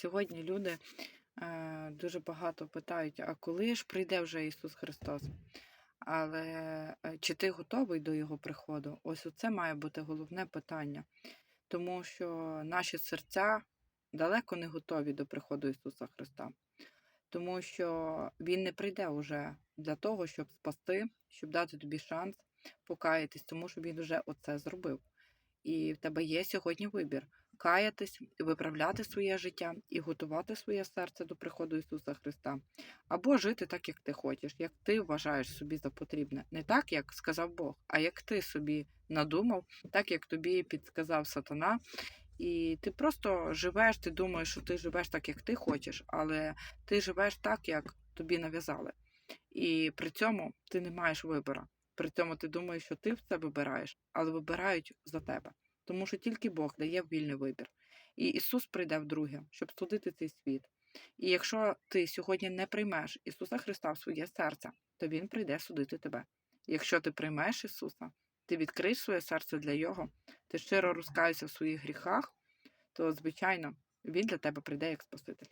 Сьогодні люди е, дуже багато питають, а коли ж прийде вже Ісус Христос? Але е, чи ти готовий до Його приходу? Ось це має бути головне питання. Тому що наші серця далеко не готові до приходу Ісуса Христа. Тому що Він не прийде уже для того, щоб спасти, щоб дати тобі шанс покаятись, тому що Він вже оце зробив. І в тебе є сьогодні вибір каятись, виправляти своє життя і готувати своє серце до приходу Ісуса Христа, або жити так, як ти хочеш, як ти вважаєш собі за потрібне. Не так, як сказав Бог, а як ти собі надумав, так як тобі підсказав сатана. І ти просто живеш, ти думаєш, що ти живеш так, як ти хочеш, але ти живеш так, як тобі нав'язали. І при цьому ти не маєш вибору. При цьому ти думаєш, що ти це вибираєш, але вибирають за тебе. Тому що тільки Бог дає вільний вибір. І Ісус прийде вдруге, щоб судити цей світ. І якщо ти сьогодні не приймеш Ісуса Христа в своє серце, то Він прийде судити тебе. Якщо ти приймеш Ісуса, ти відкриєш своє серце для Його, ти щиро розкаєшся в своїх гріхах, то, звичайно, Він для тебе прийде як Спаситель.